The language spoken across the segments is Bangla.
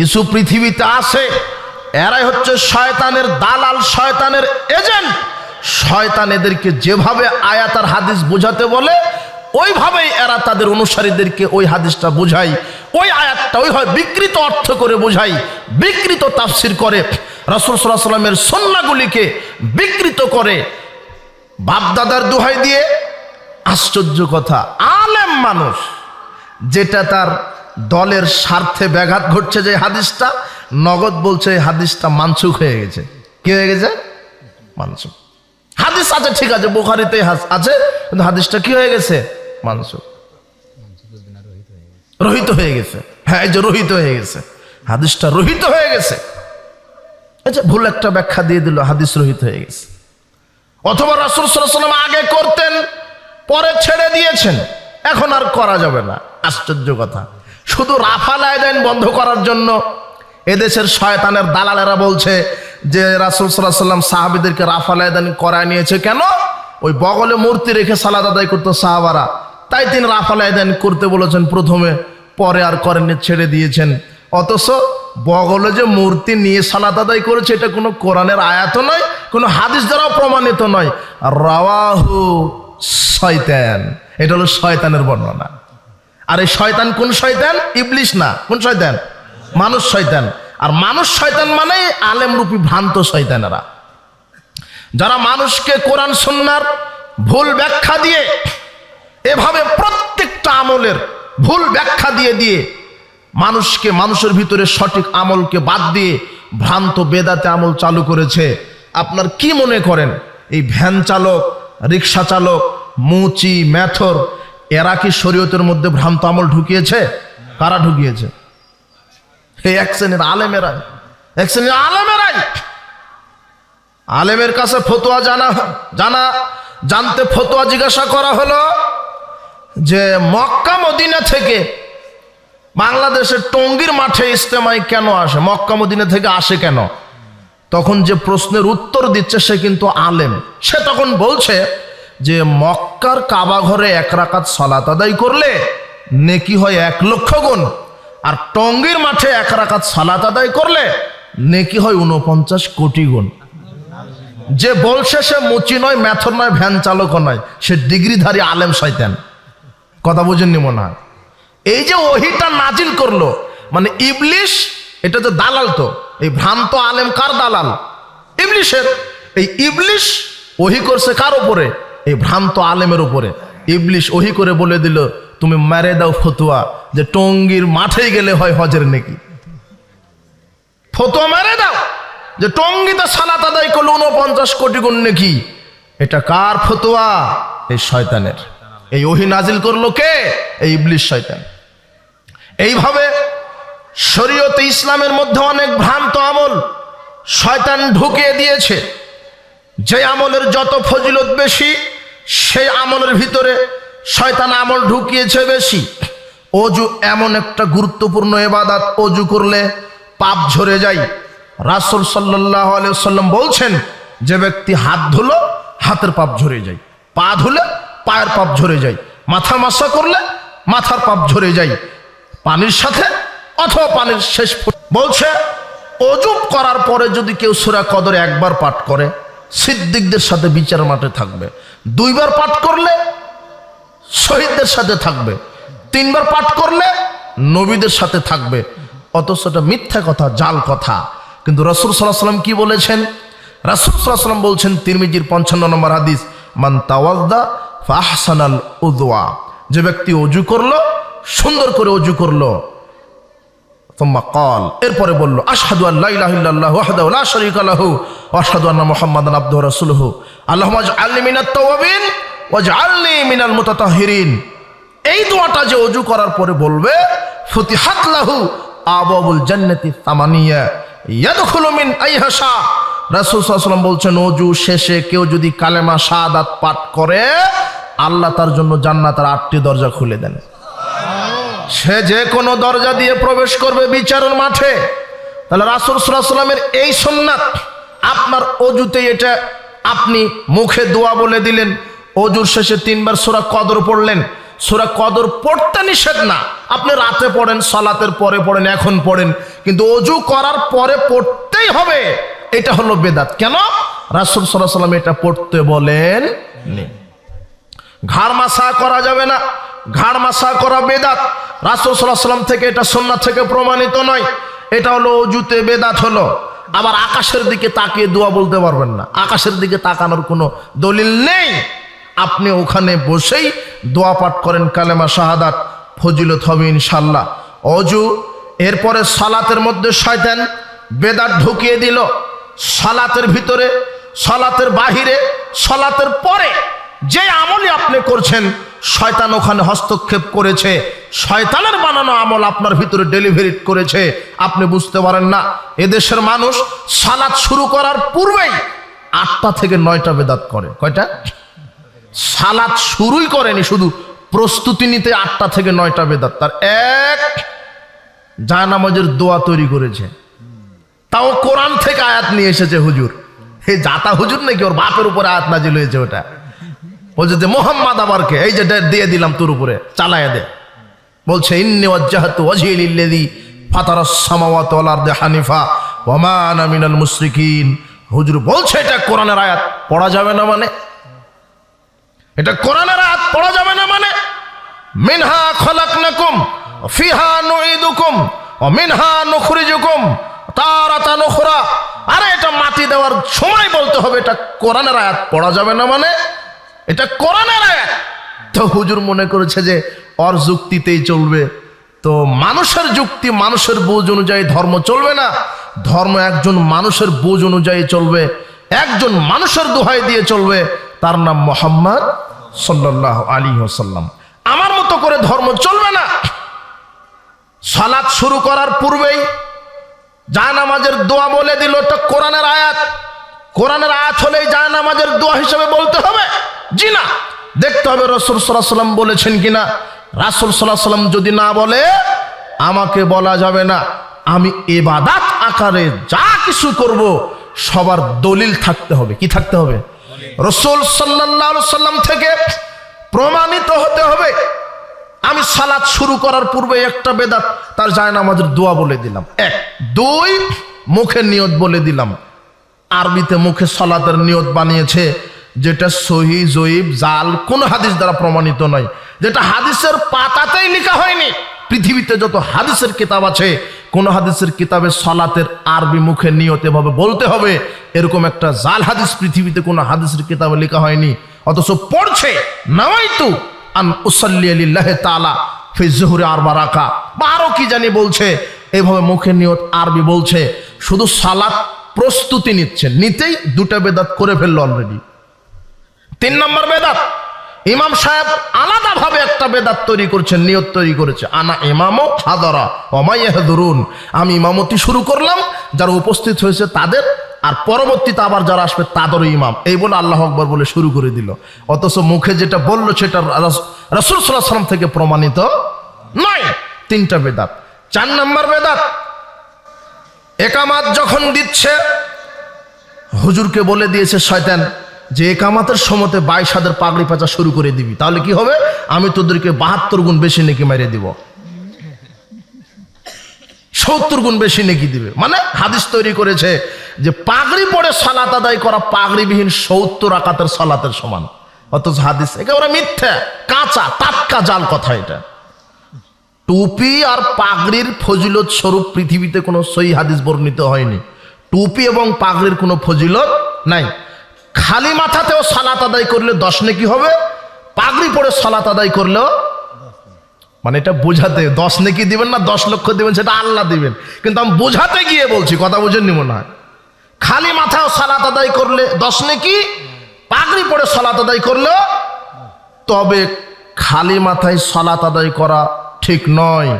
কিছু পৃথিবীতে আছে। এরাই হচ্ছে শয়তানের দালাল, শয়তানের এজেন্ট। শয়তান এদেরকে যেভাবে আয়াত আর হাদিস বোঝাতে বলে, ওইভাবেই এরা তাদের অনুসারীদেরকে ওই হাদিসটা বোঝায়। ওই আয়াতটা ওই হয় বিকৃত অর্থ করে বোঝায়, বিকৃত তাফসির করে। রসুল সাল্লাহ সাল্লামের সন্নাগুলিকে বিকৃত করে। বাপদাদার দোহাই দিয়ে, আশ্চর্য কথা, আলেম মানুষ, যেটা তার দলের স্বার্থে ব্যাঘাত ঘটছে যে হাদিসটা, নগদ বলছে এই হাদিসটা মানসুখ হয়ে গেছে। কি হয়ে গেছে? মানসুখ। হাদিস আছে, ঠিক আছে, বোখারিতে আছে, কিন্তু হাদিসটা কি হয়ে গেছে? মানসুখ। রহিত হয়ে গেছে। হ্যাঁ এই যে রহিত হয়ে গেছে। হাদিসটা রহিত হয়ে গেছে। আচ্ছা ভুল একটা ব্যাখ্যা দিয়ে দিল, হাদিস রহিত হয়ে গেছে। অথবা রাসুল সাল্লাম আগে করতেন, পরে ছেড়ে দিয়েছেন। এখন আর করা যাবে না। আশ্চর্য কথা। শুধু রাফাল আয়দান বন্ধ করার জন্য এদেশের শয়তানের দালালেরা বলছে যে রাসুল সাল্লাহ সাল্লাম সাহাবিদেরকে রাফাল আয়দান করায় নিয়েছে। কেন? ওই বগলে মূর্তি রেখে সালাদ আদায় করতো সাহাবারা। তাই তিনি রাফাল আয়দান করতে বলেছেন প্রথমে, পরে আর করেননি, ছেড়ে দিয়েছেন। অথচ বগলে যে মূর্তি নিয়ে সালাত আদায় করেছে, এটা কোনো কোরআনের আয়াত নয়, কোনো হাদিস দ্বারাও প্রমাণিত নয়। রাওয়াহু শয়তান। এটা হলো শয়তানের বর্ণনা। আর এই শয়তান কোন শয়তান? ইবলিশ না। কোন শয়তান? মানুষ শয়তান। আর মানুষ শয়তান মানে আলেম রূপী ভ্রান্ত শয়তানেরা। যারা মানুষকে কোরআন সন্ন্যার ভুল ব্যাখ্যা দিয়ে, এভাবে প্রত্যেকটা আমলের ভুল ব্যাখ্যা দিয়ে দিয়ে মানুষকে, মানুষের ভিতরে সঠিক আমলকে বাদ দিয়ে ভ্রান্ত বেদাতে আমল চালু করেছে। আপনার কি মনে করেন? এই ভ্যান চালক রিক্সা চালক, মুচি ম্যাথর এরা কি শরীয়তের মধ্যে ভ্রান্ত আমল ঢুকিয়েছে? কারা ঢুকিয়েছে? এই এক শ্রেণির আলেমেরাই। এক শ্রেণির আলেমেরাই। আলেমের কাছে ফতোয়া জানা জানা, জানতে ফতোয়া জিজ্ঞাসা করা হলো যে মক্কা, মদিনা থেকে বাংলাদেশের টঙ্গীর মাঠে ইস্তেমাই কেন আসে? মক্কা, মদিনা থেকে আসে কেন? তখন যে প্রশ্নের উত্তর দিচ্ছে সে কিন্তু আলেম। সে তখন বলছে যে মক্কার কাবা ঘরে এক রাকাত সলাত আদায় করলে নেকি হয় এক লক্ষ গুণ। আর টঙ্গীর মাঠে এক রাকাত সালাত আদায় করলে নেকি হয় উনপঞ্চাশ কোটি গুণ। যে বলছে সে মুচি নয়, ম্যাথর নয়, ভ্যান চালকও নয়, সে ডিগ্রিধারী আলেম শয়তান। কথা বুঝেননি মনে হয়? এই যে ওহিটা নাজিল করল মানে ইবলিশ, এটা তো দালাল তো, এই ভ্রান্ত আলেম কার দালাল? ইবলিশের। এই ইবলিশ ওহি করছে কার উপরে? এই ভ্রান্ত আলেমের উপরে। ইবলিশ ওহি করে বলে দিল, তুমি মেরে দাও ফতুয়া, যে টঙ্গির মাঠে গেলে হয় হজের নাকি। ফতুয়া মেরে দাও, যে টঙ্গিতে সালাত আদায় করল উনপঞ্চাশ কোটি গুণ নাকি। এটা কার ফতুয়া? এই শয়তানের। এই ওহি নাজিল করল কে? এই ইবলিশ শয়তান। এইভাবে শরীয়তে ইসলামের মধ্যে অনেক ভ্রান্ত আমল শয়তান ঢুকিয়ে দিয়েছে। যে আমলের যত ফজিলত বেশি সেই আমলের ভিতরে শয়তান আমল ঢুকিয়েছে বেশি। অজু এমন একটা গুরুত্বপূর্ণ এবাদাত অজু করলে পাপ ঝরে যায়। রাসুল সাল্লাহ সাল্লাম বলছেন, যে ব্যক্তি হাত ধুলো, হাতের পাপ ঝরে যায়। পা ধুলে, পায়ের পাপ ঝরে যায়। মাথা মাসা করলে, মাথার পাপ ঝরে যায়। পানির সাথে অথবা পানির শেষ বলছে অজুব করার পরে যদি কেউ সুরা কদরে একবার পাঠ করে, সিদ্দিকদের সাথে বিচার মাঠে থাকবে। দুইবার পাঠ করলে শহীদদের সাথে থাকবে। তিনবার পাঠ করলে নবীদের সাথে থাকবে। অথচ এটা মিথ্যা কথা, জাল কথা। কিন্তু রসুল সাল্লাহ সাল্লাম কি বলেছেন? রাসুল সাল্লাহ সাল্লাম বলছেন, তিরমিজির পঞ্চান্ন নম্বর হাদিস, মান তাওয়াজদা ফাহসানাল উদওয়া যে ব্যক্তি অজু করল, সুন্দর করে অজু করল এরপরে বলল, আশহাদু আল্লাহ লা শারীকা লাহু ওয়া আশহাদু আন্না মুহাম্মাদান আবদুহু ওয়া রাসূলুহু। মুতাতাহহিরিন এই দোয়াটা যে অজু করার পরে বলবে, ফুতিহাত লাহু আবাবুল তামানিয়া মিন বলছেন, অজু শেষে কেউ যদি কালেমা শাহাদাত পাঠ করে, আল্লাহ তার জন্য জান্নাতের আটটি দরজা খুলে দেন। সে যে কোনো দরজা দিয়ে প্রবেশ করবে বিচারের মাঠে, তাহলে রাসুল সাল্লামের এই সোননাথ আপনার অজুতে এটা আপনি মুখে দোয়া বলে দিলেন। অজুর শেষে তিনবার সোরা কদর পড়লেন। সোরা কদর পড়তে নিষেধ না। আপনি রাতে পড়েন, সালাতের পরে পড়েন, এখন পড়েন। কিন্তু অজু করার পরে পড়তেই হবে। এটা হলো বেদাত। কেন? রাসুল সাল্লাহ সাল্লাম এটা পড়তে বলেন ঘাড় মাসা করা যাবে না। ঘাড় মাসা করা বেদাত। রাসুল সাল্লাহ সাল্লাম থেকে এটা সন্ন্যাত থেকে প্রমাণিত নয়। এটা হলো অজুতে বেদাত হলো। আবার আকাশের দিকে তাকিয়ে দোয়া বলতে পারবেন না। আকাশের দিকে তাকানোর কোনো দলিল নেই। আপনি ওখানে বসেই দোয়া পাঠ করেন কালেমা শাহাদাত, ফজিলত হবে ইনশাল্লাহ অজু এরপরে সালাতের মধ্যে শয়তান বেদাত ঢুকিয়ে দিল। সালাতের ভিতরে, সালাতের বাহিরে, সালাতের পরে যে আমলই আপনি করছেন, শয়তান ওখানে হস্তক্ষেপ করেছে। শয়তানের বানানো আমল আপনার ভিতরে ডেলিভারি করেছে। আপনি বুঝতে পারেন না, এদেশের মানুষ সালাদ শুরু করার পূর্বেই আটটা থেকে নয়টা বেদাত করে। কয়টা? সালাদ শুরুই করেনি, শুধু প্রস্তুতি নিতে আটটা থেকে নয়টা বেদাত। তার এক জায়নামাজের দোয়া তৈরি করেছে। তাও কোরআন থেকে আয়াত নিয়ে এসেছে হুজুর। হে জাতা হুজুর নাকি ওর বাপের উপরে আয়াত নাজিল হয়েছে ওটা? যে, মোহাম্মদ আবারকে এই যে দিয়ে দিলাম তোর উপরে, চালায় দে। বলছে, ইন্নি ওয়াজ্জাহাতু ওয়াজহি লিল্লাযী ফাতারাস সামাওয়াতি ওয়াল আরদি হানিফা ওয়া মা আনা মিনাল মুশরিকিন। হুজুর বলছে, এটা কোরআনের আয়াত, পড়া যাবে না মানে? এটা কোরআনের আয়াত, পড়া যাবে না মানে? মিনহা খলাকনাকুম, ফিহা নুইদুকুম ও মিনহা নুখরিজুকুম তারাতা নুখরা আরে, এটা মাটি দেওয়ার সময় বলতে হবে, এটা কোরআনের আয়াত, পড়া যাবে না মানে? এটা কোরআনের আয়াত। তো হুজুর মনে করেছে যে ওর যুক্তিতেই চলবে। তো মানুষের যুক্তি মানুষের বোঝ অনুযায়ী ধর্ম চলবে না। ধর্ম একজন মানুষের বোঝ অনুযায়ী চলবে। একজন মানুষের দোহাই দিয়ে চলবে। তার নাম মোহাম্মদ সাল্লাহ আলী ওসাল্লাম আমার মতো করে ধর্ম চলবে না। সালাত শুরু করার পূর্বেই জায়নামাজের দোয়া বলে দিল ওটা কোরআনের আয়াত। কোরআনের আয়াত হলেই জায়নামাজের দোয়া হিসেবে বলতে হবে। জি না দেখতে হবে রসুল সাল্লাহ সাল্লাম বলেছেন কিনা। রাসুল সাল্লাহ সাল্লাম যদি না বলে, আমাকে বলা যাবে না। আমি এবাদাত আকারে যা কিছু করব, সবার দলিল থাকতে হবে। কি থাকতে হবে? রসুল সাল্লাহ সাল্লাম থেকে প্রমাণিত হতে হবে। আমি সালাদ শুরু করার পূর্বে একটা বেদাত, তার যায় না আমাদের দোয়া বলে দিলাম। এক। দুই, মুখের নিয়ত বলে দিলাম। আরবিতে মুখে সালাতের নিয়ত বানিয়েছে। যেটা সহি, জয়ীব, জাল, কোন হাদিস দ্বারা প্রমাণিত নয়। যেটা হাদিসের পাতাতেই লেখা হয়নি। পৃথিবীতে যত হাদিসের কিতাব আছে, কোন হাদিসের কিতাবে সালাতের আরবি মুখে নিয়ত এভাবে বলতে হবে। এরকম একটা জাল হাদিস পৃথিবীতে কোনো হাদিসের কিতাবে লেখা হয়নি। অথচ পড়ছে, নামাইতু, আন উসাল্লি আলিল্লাহ তালা ফি জহুরে আরবা রাখা বা আরও কি জানি বলছে এইভাবে মুখে নিয়ত আরবি বলছে। শুধু সালাত প্রস্তুতি নিচ্ছে, নিতেই দুটা বেদাত করে ফেলল অলরেডি তিন নম্বর বেদাত। ইমাম সাহেব আলাদাভাবে একটা বেদাত তৈরি করছেন নিয়ত তৈরি করেছে। আনা ইমামও হাদরা অমাইয়াহদুরুন আমি ইমামতি শুরু করলাম, যারা উপস্থিত হয়েছে তাদের, আর পরবর্তীতে আবার যারা আসবে তাদেরও ইমাম। এই বলে আল্লাহ আকবর বলে শুরু করে দিল। অথচ মুখে যেটা বলল সেটা রসুল সাল্লাহ সাল্লাম থেকে প্রমাণিত নয়। তিনটা বেদাত। চার নম্বর বেদাত, একামাত যখন দিচ্ছে, হুজুরকে বলে দিয়েছে, শয়তান যে একামাতের সময়তে বাইশ হাজার পাগড়ি পাচা শুরু করে দিবি, তাহলে কি হবে? আমি তোদেরকে বাহাত্তর গুণ বেশি নেকি মেরে দিব। সত্তর গুণ বেশি নেকি দিবে। মানে হাদিস তৈরি করেছে যে পাগড়ি পরে সালাত আদায় করা পাগড়িবিহীন সত্তর আকাতের সালাতের সমান। অথচ হাদিস একেবারে মিথ্যা, কাঁচা, টাটকা জাল কথা এটা। টুপি আর পাগড়ির ফজিলত স্বরূপ পৃথিবীতে কোনো সই হাদিস বর্ণিত হয়নি। টুপি এবং পাগড়ির কোনো ফজিলত নাই। খালি মাথাতেও সালাত আদায় করলে দশ নেকি হবে, পাগড়ি পরে সালাত আদায় করলেও মানে এটা বোঝাতে, দশ নেকি দিবেন না, দশ লক্ষ দিবেন, সেটা আল্লাহ দিবেন। কিন্তু আমি বোঝাতে গিয়ে বলছি, কথা বুঝেননি মনে হয়। খালি মাথাও সালাত আদায় করলে দশ নেকি, পাগড়ি পরে সালাত আদায় করলেও তবে খালি মাথায় সালাত আদায় করা ঠিক নয়।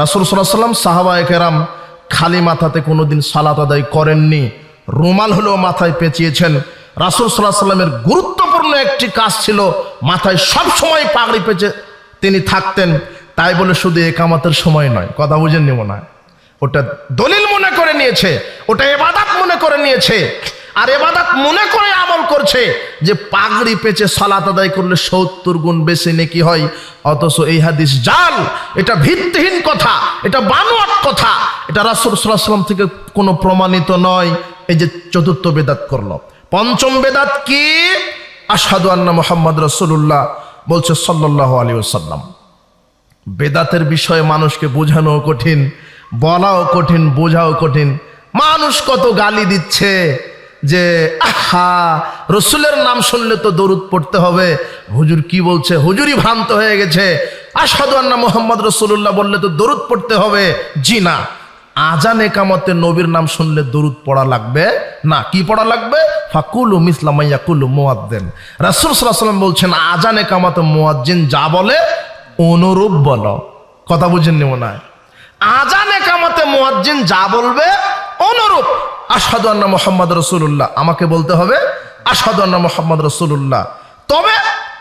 রাসুল সাল্লাম সাহাবা একেরাম খালি মাথাতে কোনোদিন সালাত আদায় করেননি। রুমাল হলেও মাথায় পেঁচিয়েছেন। রাসুল সাল্লাহ সাল্লামের গুরুত্বপূর্ণ একটি কাজ ছিল, মাথায় সব সময় পাগড়ি পেঁচে তিনি থাকতেন। তাই বলে শুধু একামাতের সময় নয়, কথা বুঝেননি মনে হয় ওটা দলিল মনে করে নিয়েছে, ওটা এবাদাত মনে করে নিয়েছে। আর এবাদাত মনে করে আমল করছে যে পাগড়ি পেঁচে সালাত আদায় করলে সত্তর গুণ বেশি নেকি হয়। অথচ এই হাদিস জাল, এটা ভিত্তিহীন কথা, এটা বানোয়াট কথা। এটা রাসুল সাল্লাহ সাল্লাম থেকে কোনো প্রমাণিত নয়। এই যে চতুর্থ বেদাত করল। পঞ্চম বেদাত কি? আসাদু আন্না মোহাম্মদ রসুল্লাহ বলছে সাল্লাহ আলী সাল্লাম বেদাতের বিষয়ে মানুষকে বোঝানো কঠিন, বলাও কঠিন, বোঝাও কঠিন। মানুষ কত গালি দিচ্ছে যে, আহা, রসুলের নাম শুনলে তো দরুদ পড়তে হবে। হুজুর কি বলছে? হুজুরই ভ্রান্ত হয়ে গেছে। আসাদু আন্না মোহাম্মদ রসুল্লাহ বললে তো দরুদ পড়তে হবে। জি না। আজান একামতে নবীর নাম শুনলে দরুদ পড়া লাগবে? না, কি পড়া লাগবে? ফাকুলু মিসলামাইয়া কুলু মোয়াদ্দেন রাসুল সাল্লাম বলছেন, আজান একামতে মোয়াজ্জিন যা বলে, অনুরূপ বলো। কথা বুঝেননি মনে হয়? আজান একামতে মোয়াজ্জিন যা বলবে, অনুরূপ। আসাদু আন্না মোহাম্মদ রসুল্লাহ আমাকে বলতে হবে আসাদু আন্না মোহাম্মদ রসুল্লাহ তবে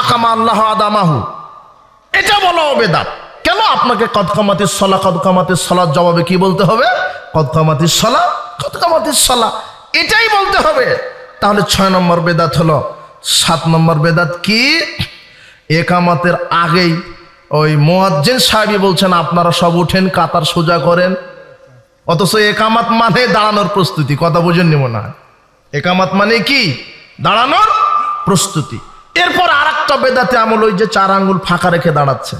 আকামা আল্লাহ আদামাহু। এটা বলা বেদাত কেন আপনাকে কদকামাতির সলা কদকামাতির সলার জবাবে কি বলতে হবে? কদকামাতির সলা কদকামাতির সলা। এটাই বলতে হবে। তাহলে ছয় নম্বর বেদাত হলো। সাত নম্বর বেদাত কি? একামাতের আগেই ওই মোয়াজ্জেন সাহেবই বলছেন, আপনারা সব উঠেন, কাতার সোজা করেন। অথচ একামাত মানে দাঁড়ানোর প্রস্তুতি। কথা বুঝেননি মনে না একামাত মানে কি? দাঁড়ানোর প্রস্তুতি। এরপর আর একটা বেদাতে আমল, ওই যে চার আঙ্গুল ফাঁকা রেখে দাঁড়াচ্ছে।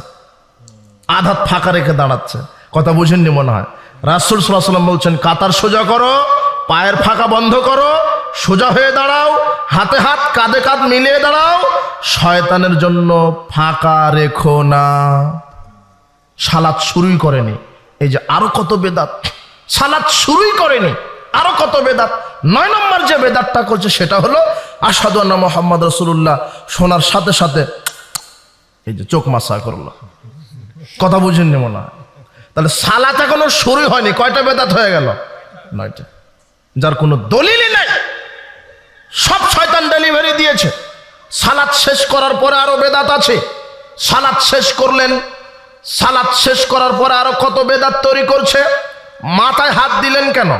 আধাত ফাঁকা রেখে দাঁড়াচ্ছে। কথা বুঝেননি মনে হয়? রাসুল সাল্লাম বলছেন, কাতার সোজা করো, পায়ের ফাঁকা বন্ধ করো, সোজা হয়ে দাঁড়াও, হাতে হাত, কাঁধে কাঁধ মিলিয়ে দাঁড়াও, শয়তানের জন্য ফাঁকা রেখো না। সালাদ শুরুই করেনি। এই যে আরও কত বেদাত, সালাদ শুরুই করেনি, আরও কত বেদাত, নয় নম্বর যে বেদাতটা করছে সেটা হলো আসাদু আন্না মোহাম্মদ রসুল্লাহ শোনার সাথে সাথে এই যে চোখ মাসা করল। কথা বুঝেননি মনে হয়। তাহলে সালাত এখনও শুরুই হয়নি, কয়টা বেদাত হয়ে গেল? নয়টা। যার কোনো দলিলই নাই। সব শয়তান ডেলিভারি দিয়েছে। সালাদ শেষ করার পরে আরও বেদাত আছে। সালাদ শেষ করলেন। সালাদ শেষ করার পরে আরও কত বেদাত তৈরি করছে? মাথায় হাত দিলেন কেন?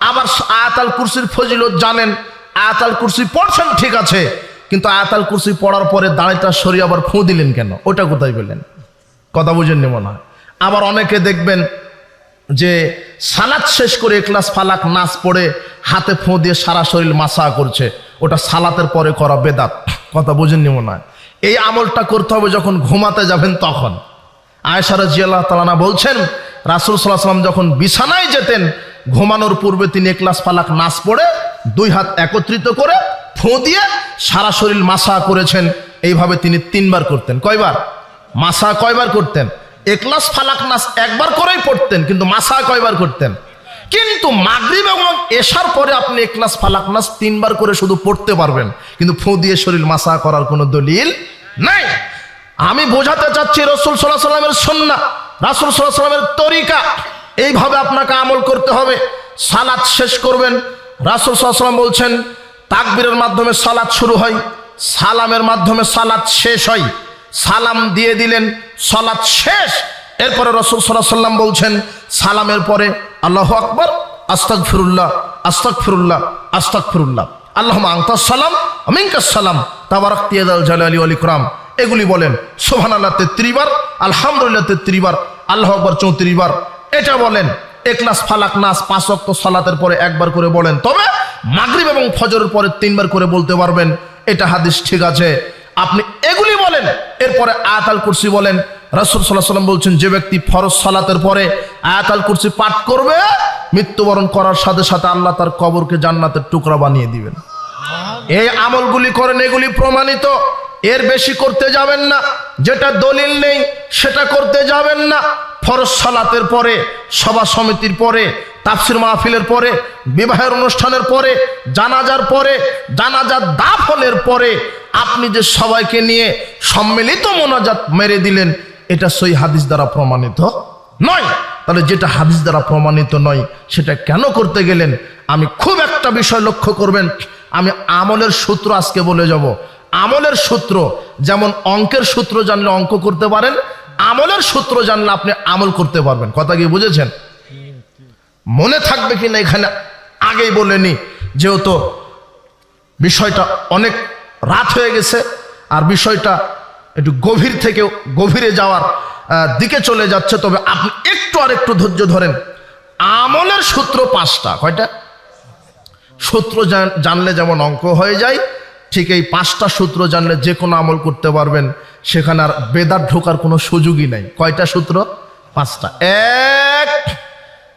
আবার আয়াতাল কুরসির ফজিলত জানেন। আয়াতাল কুরসি পড়ছেন, ঠিক আছে। কিন্তু আয়াতাল কুরসি পড়ার পরে দাঁড়িটা সরিয়ে আবার ফুঁ দিলেন কেন? ওটা কোথায় পেলেন? কথা বুঝেননি মনে হয়। আবার অনেকে দেখবেন যে সালাদ শেষ করে একলাস ফালাক নাচ পড়ে হাতে ফোঁ দিয়ে সারা শরীর মাসা করছে। ওটা সালাতের পরে করা বেদাত। কথা বুঝেননি মনে হয়। এই আমলটা করতে হবে যখন ঘুমাতে যাবেন তখন। আয়সারা জিয়াল্লাহ তালানা বলছেন, রাসুল সাল্লাহ সাল্লাম যখন বিছানায় যেতেন, ঘুমানোর পূর্বে তিনি একলাস ফালাক নাচ পড়ে দুই হাত একত্রিত করে ফোঁ দিয়ে সারা শরীর মাসা করেছেন। এইভাবে তিনি তিনবার করতেন। কয়বার? মাসা কয়বার করতেন? একলাস ফালাক নাস একবার করেই পড়তেন, কিন্তু মাসা কয়বার করতেন? কিন্তু মাগরিব এবং এশার পরে আপনি একলাস ফালাক নাস তিনবার করে শুধু পড়তে পারবেন। কিন্তু ফু দিয়ে শরীর মাসা করার কোনো দলিল নাই। আমি বোঝাতে চাচ্ছি রসুল সাল্লাহ সাল্লামের সন্না রাসুল সাল্লাহ সাল্লামের তরিকা। এইভাবে আপনাকে আমল করতে হবে। সালাদ শেষ করবেন। রাসুল সাল্লাম বলছেন, তাকবীরের মাধ্যমে সালাদ শুরু হয়, সালামের মাধ্যমে সালাদ শেষ হয়। সালাম দিয়ে দিলেন, সালাত শেষ। এরপরে রসুল সাল্লাহ সাল্লাম বলছেন, সালামের পরে আল্লাহ আকবর আস্তাক ফিরুল্লাহ আস্তাক ফিরুল্লাহ আস্তাক ফিরুল্লাহ আল্লাহ আংতাস সালাম। আমিনকাস সালাম তাবারক তিয়াদাল জালালি আল ইকরাম। এগুলি বলেন সোহান আল্লাহ তেত্রিবার আলহামদুলিল্লাহ তেত্রিবার আল্লাহ আকবর চৌত্রিবার এটা বলেন একলাস ফালাক নাস পাঁচ অক্ত সালাতের পরে একবার করে বলেন। তবে মাগরিব এবং ফজরের পরে তিনবার করে বলতে পারবেন, এটা হাদিস ঠিক আছে। আপনি এগুলি বলেন, এরপরে আয়াতাল কুরসি বলেন। রাসুল সাল্লাহ সাল্লাম বলছেন, যে ব্যক্তি ফরজ সালাতের পরে আয়াতাল কুরসি পাঠ করবে, মৃত্যুবরণ করার সাথে সাথে আল্লাহ তার কবরকে জান্নাতের টুকরা বানিয়ে দিবেন। এই আমলগুলি করেন, এগুলি প্রমাণিত। এর বেশি করতে যাবেন না। যেটা দলিল নেই, সেটা করতে যাবেন না। ফরজ সালাতের পরে, সভা সমিতির পরে, তাফসির মাহফিলের পরে, বিবাহের অনুষ্ঠানের পরে, জানাজার পরে, জানাজার দাফনের পরে আপনি যে সবাইকে নিয়ে সম্মিলিত মোনাজাত মেরে দিলেন, এটা সই হাদিস দ্বারা প্রমাণিত নয়। তাহলে যেটা হাদিস দ্বারা প্রমাণিত নয়, সেটা কেন করতে গেলেন? আমি খুব একটা বিষয় লক্ষ্য করবেন। আমি আমলের সূত্র আজকে বলে যাব। আমলের সূত্র, যেমন অঙ্কের সূত্র জানলে অঙ্ক করতে পারেন, আমলের সূত্র জানলে আপনি আমল করতে পারবেন। কথা কি বুঝেছেন? মনে থাকবে কি না এখানে? আগেই বলেনি যেহেতু বিষয়টা অনেক রাত হয়ে গেছে, আর বিষয়টা একটু গভীর থেকে, গভীরে যাওয়ার দিকে চলে যাচ্ছে, তবে আপনি একটু আর একটু ধৈর্য ধরেন। আমলের সূত্র পাঁচটা, কয়টা? সূত্র জানলে যেমন অঙ্ক হয়ে যায় ঠিক এই পাঁচটা সূত্র জানলে যে কোনো আমল করতে পারবেন, সেখানে আর বেদার ঢোকার কোনো সুযোগই নাই। কয়টা সূত্র? পাঁচটা। এক,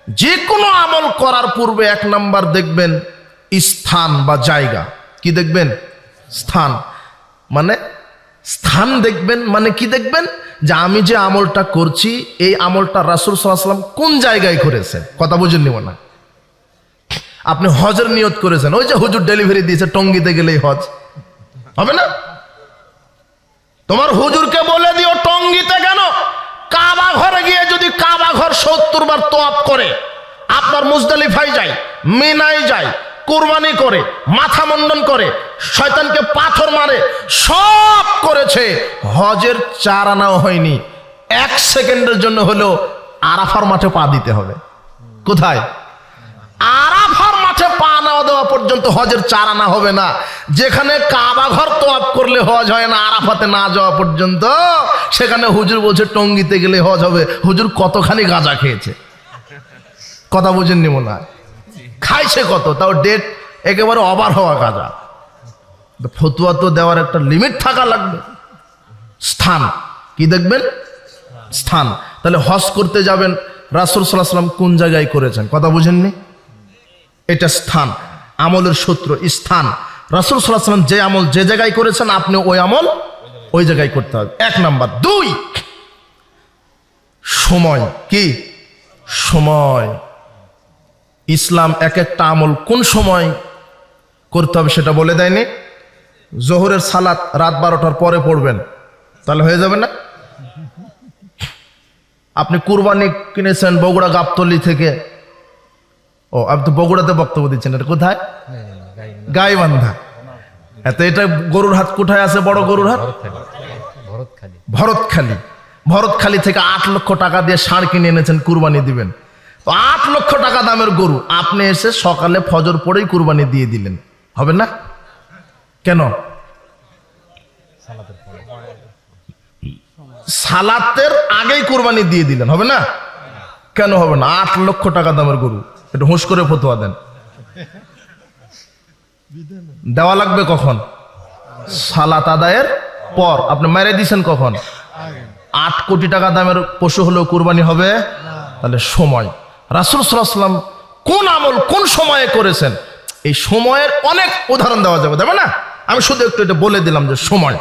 যে কোনো আমল করার পূর্বে এক নাম্বার দেখবেন, স্থান বা জায়গা। কি দেখবেন? স্থান। মানে স্থান দেখবেন মানে কি দেখবেন? যে আমি যে আমলটা করছি, এই আমলটা রাসুল সাল্লাম কোন জায়গায় করেছেন? কথা বুঝে নিব না। আপনি হজের নিয়ত করেছেন। ওই যে হুজুর ডেলিভারি দিয়েছে, টঙ্গিতে গেলেই হজ। হবে না? তোমার হুজুরকে বলে দিও টঙ্গিতে কেন? কাবা ঘরে গিয়ে যদি কাবা ঘর সত্তর বার তোয়াপ করে, আপনার মুজদালিফাই যায় মিনাই যায়, কুরবানি করে, মাথা মুন্ডন করে, শয়তানকে পাথর মারে, সব করেছে, হজের চার আনাও হয়নি। এক সেকেন্ডের জন্য হলেও আরাফার মাঠে পা দিতে হবে। কোথায়? আরাফার মাঠে পা না দেওয়া পর্যন্ত হজের চার আনা হবে না। যেখানে কাবা ঘর তোয়াপ করলে হজ হয় না, আরাফাতে না যাওয়া পর্যন্ত, সেখানে হুজুর বলছে টঙ্গিতে গেলে হজ হবে। হুজুর কতখানি গাঁজা খেয়েছে? কথা বুঝেননি মনে হয়? খাইছে কত? তাও ডেট একেবারে অবার হওয়া গাঁজা। ফতুয়া তো দেওয়ার একটা লিমিট থাকা লাগবে। স্থান। কি দেখবেন? স্থান। তাহলে হজ করতে যাবেন রাসুল সাল্লাহ সাল্লাম কোন জায়গায় করেছেন? কথা বুঝেননি? এটা স্থান, আমলের সূত্র, স্থান। রাসুল সাল্লাহ সাল্লাম যে আমল যে জায়গায় করেছেন, আপনি ওই আমল ওই জায়গায় করতে হবে। এক নাম্বার। দুই, সময়। কি? সময়। ইসলাম এক একটা আমল কোন সময় করতে হবে সেটা বলে দেয়নি। জোহরের সালাত রাত বারোটার পরে পড়বেন, তাহলে হয়ে যাবে না? আপনি কুরবানি কিনেছেন বগুড়া গাবতলি থেকে ও আপনি তো বগুড়াতে বক্তব্য দিচ্ছেন এটা কোথায়? গাইবান্ধা। এত এটা গরুর হাত কোথায় আছে বড় গরুর হাত ভরতখালী। ভরতখালি। ভরতখালি থেকে আট লক্ষ টাকা দিয়ে ষাঁড় কিনে এনেছেন কুরবানি দিবেন। তো আট লক্ষ টাকা দামের গরু আপনি এসে সকালে ফজর পরেই কুরবানি দিয়ে দিলেন। হবে না? কেন? সালাতের আগেই কুরবানি দিয়ে দিলেন হবে না? কেন হবে না? আট লক্ষ টাকা দামের গরু। একটু হুঁশ করে ফতোয়া দেন। দেওয়া লাগবে কখন? সালাত আদায়ের পর। আপনি মেরে দিছেন কখন? আট কোটি টাকা দামের পশু হলেও কুরবানি হবে। তাহলে সময়। রাসুল সাল্লাম কোন আমল কোন সময়ে করেছেন? এই সময়ের অনেক উদাহরণ দেওয়া যাবে দেবে না? আমি শুধু একটু এটা বলে দিলাম যে সময়।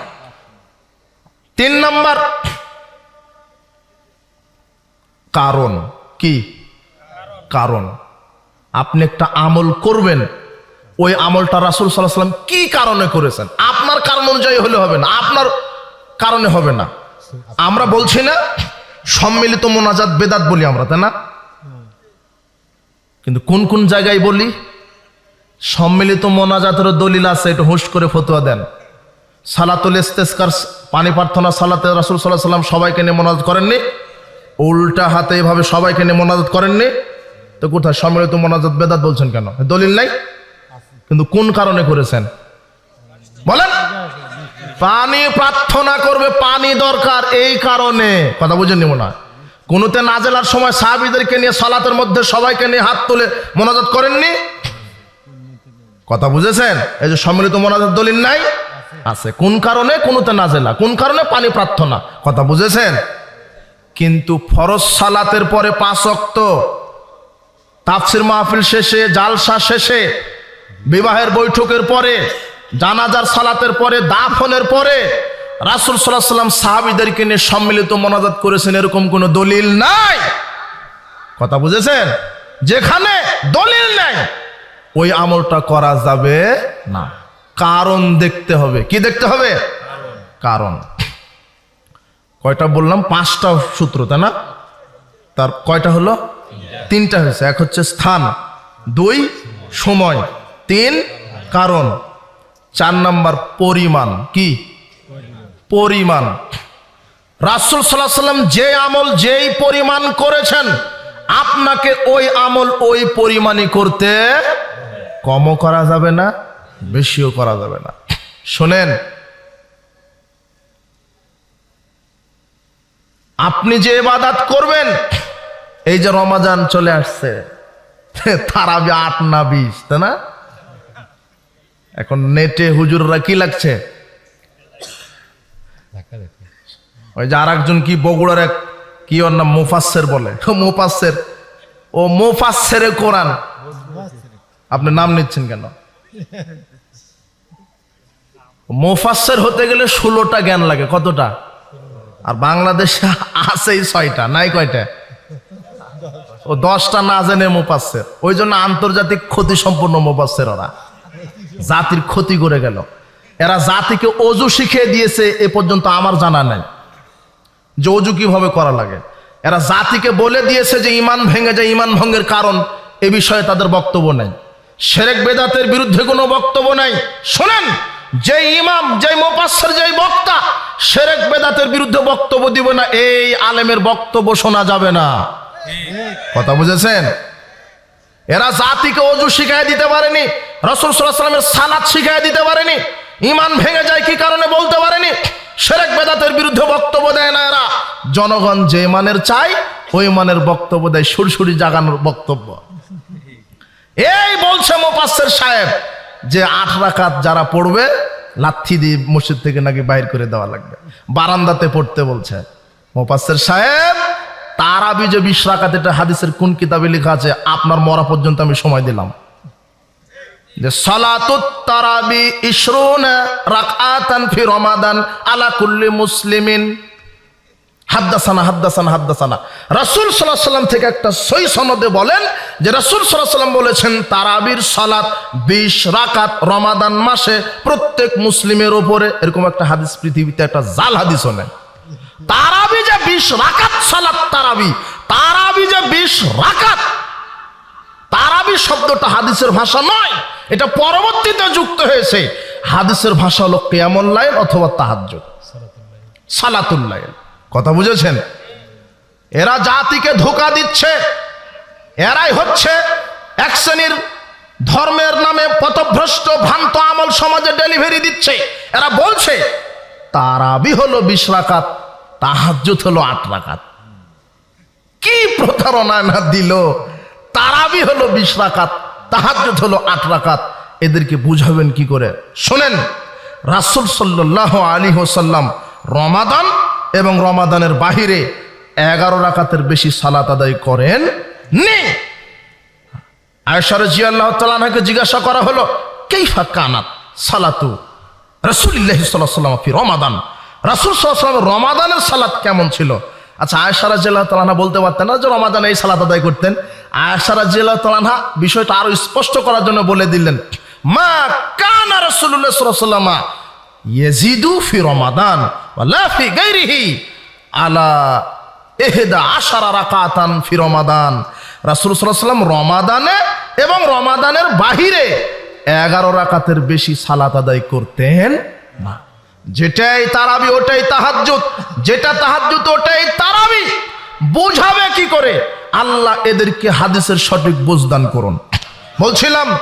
তিন নাম্বার কারণ। কি? কারণ। আপনি একটা আমল করবেন, ওই আমলটা রাসুল সাল্লাহ সাল্লাম কি কারণে করেছেন? আপনার কারণ অনুযায়ী হলে হবে না, আপনার কারণে হবে না। আমরা বলছি না, সম্মিলিত মোনাজাত বেদাত বলি আমরা, তাই না? কিন্তু কোন কোন জায়গায় বলি? সম্মিলিত মোনাজাতের দলিল আছে, একটু হুশ করে ফতোয়া দেন। সালাতুল ইস্তেস্কার, পানি প্রার্থনা, সালাতে রাসুল সাল্লাহ সাল্লাম সবাইকে নিয়ে মোনাজাত করেননি। উল্টা হাতে এভাবে সবাইকে নিয়ে মোনাজাত করেননি। তো কোথায় সম্মিলিত মোনাজাত বেদাত বলছেন কেন? দলিল নাই? কিন্তু কোন কারণে করেছেন? বলেন। পানি প্রার্থনা করবে, পানি দরকার এই কারণে। কথা বুঝেন নিব না কোনোতে নাজেলার সময় সাহাবিদেরকে নিয়ে সালাতের মধ্যে সবাইকে নিয়ে হাত তুলে মোনাজাত করেননি? কথা বুঝেছেন? এই যে সম্মিলিত মোনাজাত দলিল নাই? আছে। কোন কারণে? কোনোতে নাজেলা। কোন কারণে? পানি প্রার্থনা। কথা বুঝেছেন? কিন্তু ফরজ সালাতের পরে পাঁচ অক্ত তাফসির মাহফিল শেষে, জালসা শেষে, বিবাহের বৈঠকের পরে, জানাজার সালাতের পরে, দাফনের পরে রাসুল সাল্লাহ সাল্লাম সাহাবিদেরকে নিয়ে সম্মিলিত মনাজাত করেছেন, এরকম কোনো দলিল নাই। কথা বুঝেছেন? যেখানে দলিল নেই, ওই আমলটা করা যাবে না। কারণ দেখতে হবে। কি দেখতে হবে? কারণ। কয়টা বললাম? পাঁচটা সূত্র, তাই না? তার কয়টা হলো? তিনটা হয়েছে, এক হচ্ছে স্থান, দুই সময়, তিন কারণ, চার নাম্বার পরিমাণ, কি? পরিমাণ। রাসুল সাল্লাহ সাল্লাম যে আমল যেই পরিমাণ করেছেন, আপনাকে ওই আমল ওই পরিমাণই করতে কমও করা যাবে না, বেশিও করা যাবে না। শোনেন, আপনি যে ইবাদাত করবেন এই যে রমাজান চলে আসছে তারাবি আট না বিশ, তাই না? এখন নেটে হুজুররা কি লাগছে? ওই যে আর একজন কি বগুড়ার এক, কি ওর নাম মুফাসের বলে। মুফাসের ও মুফাসেরে কোরআন। আপনি নাম নিচ্ছেন কেন? মুফাসের হতে গেলে ষোলোটা জ্ঞান লাগে, কতটা? আর বাংলাদেশে আছেই ছয়টা, নাই কয়টা? ও দশটা না জেনে মুফাসের ওই জন্য আন্তর্জাতিক ক্ষতি সম্পন্ন মুফাসের ওরা। জাতির ক্ষতি করে গেল। এরা জাতিকে অজু শিখিয়ে দিয়েছে, এ পর্যন্ত আমার জানা নাই। যে অজু কীভাবে করা লাগে। এরা জাতিকে বলে দিয়েছে যে ইমান ভেঙে যায়, ইমান ভঙ্গের কারণ এ বিষয়ে তাদের বক্তব্য নাই। সেরেক বেদাতের বিরুদ্ধে কোনো বক্তব্য নাই। শোনেন, যে ইমাম, যে মোপাসের যে বক্তা সেরেক বেদাতের বিরুদ্ধে বক্তব্য দিব না, এই আলেমের বক্তব্য শোনা যাবে না। কথা বুঝেছেন? এরা জাতিকে অজু শিখাই দিতে পারেনি, রসুল সাল্লামের সালাদ শিখাই দিতে পারেনি ইমান ভেঙে যায় কি কারণে বলতে পারেনি? সেরেক বেদাতের বিরুদ্ধে বক্তব্য দেয় না এরা। জনগণ যে মানের চাই ওই মানের বক্তব্য দেয় সুরসুরি জাগানোর বক্তব্য। এই বলছে মোপাসের সাহেব যে আট রাকাত যারা পড়বে, লাথি দিয়ে মসজিদ থেকে নাকি বাইর করে দেওয়া লাগবে। বারান্দাতে পড়তে বলছে। মোপাসের সাহেব তারাবি যে বিশ রাকাত, এটা হাদিসের কোন কিতাবে লেখা আছে? আপনার মরা পর্যন্ত আমি সময় দিলাম। যে সালাতুত রাকাতান ফি রমাদান আলা কুল্লি মুসলিমিন। হাদ্দাসানা হাদ্দাসানা হাদ্দাসানা। রাসূল আলাইহি সাল্লাম থেকে একটা সই সনদে বলেন যে রাসূল আলাইহি সাল্লাম বলেছেন, তারাবির সালাত 20 রাকাত রমাদান মাসে প্রত্যেক মুসলিমের ওপরে, এরকম একটা হাদিস পৃথিবীতে, একটা জাল হাদিস নেই তারাবি 20 রাকাত সালাত তারাবি। তারাবি যে 20 রাকাত, তারাবি শব্দটা হাদিসের ভাষা নয়, এটা পরবর্তীতে যুক্ত হয়েছে। হাদিসের ভাষা হলো লাইন অথবা সালাতুল কথা বুঝেছেন? এরা জাতিকে ধোকা দিচ্ছে, এরাই হচ্ছে এক শ্রেণির ধর্মের নামে পথভ্রষ্ট, ভ্রান্ত আমল সমাজে ডেলিভারি দিচ্ছে। এরা বলছে, তারাবি হলো বিশ রাকাত তাহাজ্জুদ হলো আট রাকাত। কি প্রতারণা না দিল? তারাবি হলো বিশ রাকাত, তাহাজ্জুদ হলো আট রাকাত। এদেরকে বুঝাবেন কি করে? শোনেন, রাসূল সাল্লাহ আলী হোসাল্লাম রমাদান এবং রমাদানের বাহিরে এগারো রাকাতের বেশি সালাত আদায় করেন নি। আয়সার জিয়াল্লাহ তালাকে জিজ্ঞাসা করা হলো, কেইফা কানাত সালাতু রসুলিল্লাহ সাল্লাম ফি রমাদান? রাসুল সাল্লাম রমাদানের সালাত কেমন ছিল? আচ্ছা আয়সারা জেলা তালানা বলতে পারতেন না যে রমাদান এই সালাত আদায় করতেন। আয়সারা জেলা তালানা বিষয়টা আরও স্পষ্ট করার জন্য বলে দিলেন, মা কানা রসুল্লাহ সাল্লামা ইয়েজিদু ফি রমাদান ওয়ালা ফি গাইরিহি আলা এহেদা আশারা রাকাতান ফি রমাদান। রাসূল সাল্লাম রমাদানে এবং রমাদানের বাহিরে এগারো রাকাতের বেশি সালাত আদায় করতেন না। যেটাই তারাবি, ওটাই তাহাজ্জুদ। যেটা তাহাজ্জুদ, ওটাই তারাবি। বুঝাবে কি করে? আল্লাহ এদেরকে হাদিসের সঠিক বুঝদান করুন। বলছিলাম,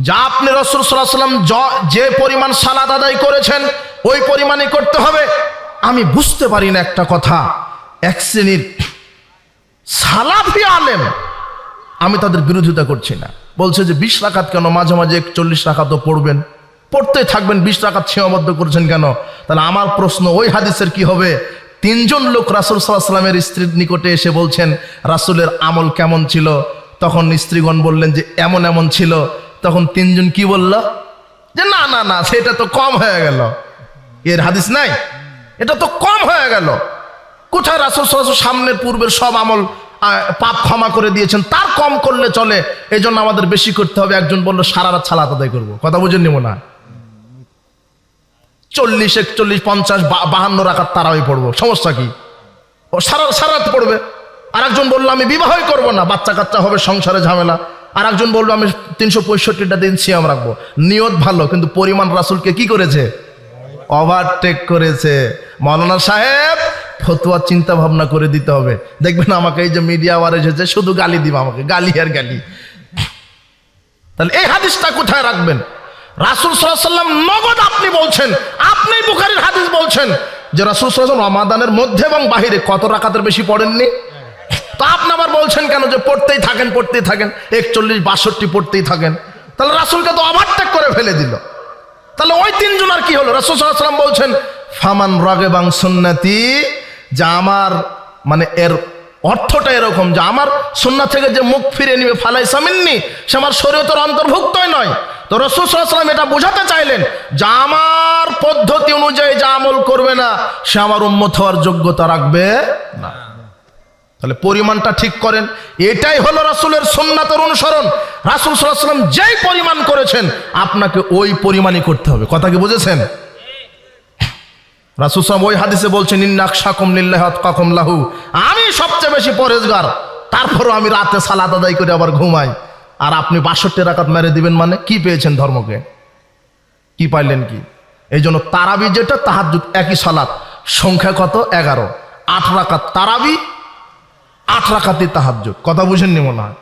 যা আপনি রসুল সাল্লাম যে পরিমাণ সালাদ আদায় করেছেন, ওই পরিমাণে করতে হবে। আমি বুঝতে পারি না একটা কথা। এক শ্রেণির সালাফি আলেম, আমি তাদের বিরোধিতা করছি না। বলছে যে, বিশ রাখাত কেন? মাঝে মাঝে চল্লিশ রাকাতও পড়বেন। পড়তে থাকবেন, বিশ টাকা সীমাবদ্ধ করছেন কেন? তাহলে আমার প্রশ্ন, ওই হাদিসের কি হবে? তিনজন লোক রাসুল সাল্লাহ সাল্লামের স্ত্রীর নিকটে এসে বলছেন, রাসুলের আমল কেমন ছিল? তখন স্ত্রীগণ বললেন যে, এমন এমন ছিল। তখন তিনজন কি বলল? যে, না না না, সেটা তো কম হয়ে গেল। এর হাদিস নাই? এটা তো কম হয়ে গেল। কোথায় রাসুল সাল্লাহ সামনের পূর্বের সব আমল পাপ ক্ষমা করে দিয়েছেন? তার কম করলে চলে। এই আমাদের বেশি করতে হবে। একজন বলল, সারা রাত সালাত আদায় করব। কথা বুঝেন নিব না চল্লিশ, একচল্লিশ, পঞ্চাশ বাহান্ন রাখার তারাই পড়ব। সমস্যা কি? ও সারা সারা রাত পড়বে। আর একজন বলল, আমি বিবাহই করব না। বাচ্চা কাচ্চা হবে, সংসারে ঝামেলা। আর একজন বলল, আমি তিনশো পঁয়ষট্টিটা দিন সিয়াম রাখব। নিয়ত ভালো, কিন্তু পরিমাণ রাসুলকে কি করেছে? ওভারটেক করেছে। মৌলানা সাহেব, ফতুয়া চিন্তা ভাবনা করে দিতে হবে। দেখবেন আমাকে এই যে মিডিয়া আবার এসেছে, শুধু গালি দিবে আমাকে, গালি আর গালি। তাহলে এই হাদিসটা কোথায় রাখবেন? রাসুল সাল্লাম নগদ আপনি বলছেন, আপনি বুখারির হাদিস বলছেন যে রাসুল সাল্লাম রমাদানের মধ্যে এবং বাহিরে কত রাকাতের বেশি পড়েননি? তা আপনি আবার বলছেন কেন যে পড়তেই থাকেন পড়তেই থাকেন, একচল্লিশ, বাষট্টি পড়তেই থাকেন। তাহলে রাসুলকে তো ওভারটেক করে ফেলে দিল। তাহলে ওই তিনজন আর কি হলো? রাসুল সাল্লাম বলছেন, ফামান রাগে বাং সুন্নাতি যা আমার মানে এর অর্থটা এরকম, যে আমার সুন্না থেকে যে মুখ ফিরে নিবে ফালাই সামিননি সে আমার শরীয়তের অন্তর্ভুক্তই নয়। তো রসুল সাল্লাম এটা বোঝাতে চাইলেন যে আমার পদ্ধতি অনুযায়ী যা আমল করবে না, সে আমার উন্মত হওয়ার যোগ্যতা রাখবে না। তাহলে পরিমাণটা ঠিক করেন। এটাই হলো রাসুলের সোননাথের অনুসরণ। রাসুল সাল্লাম যেই পরিমাণ করেছেন, আপনাকে ওই পরিমাণই করতে হবে। কথা কি বুঝেছেন? রাসুল সালাম ওই হাদিসে বলছেন ইন্নাক সাকুম লাহু। আমি সবচেয়ে বেশি পরেজগার। তারপরও আমি রাতে সালাদ আদায় করে আবার ঘুমাই। আর আপনি বাষট্টি রাকাত মেরে দিবেন মানে কি পেয়েছেন ধর্মকে? কি পাইলেন কি? এই জন্য তারাবি যেটা তাহাজুদ একই সালাত। সংখ্যা কত? এগারো। আট রাকাত তারাবি, আট রাকাতি তাহার কথা বুঝেননি মনে হয়?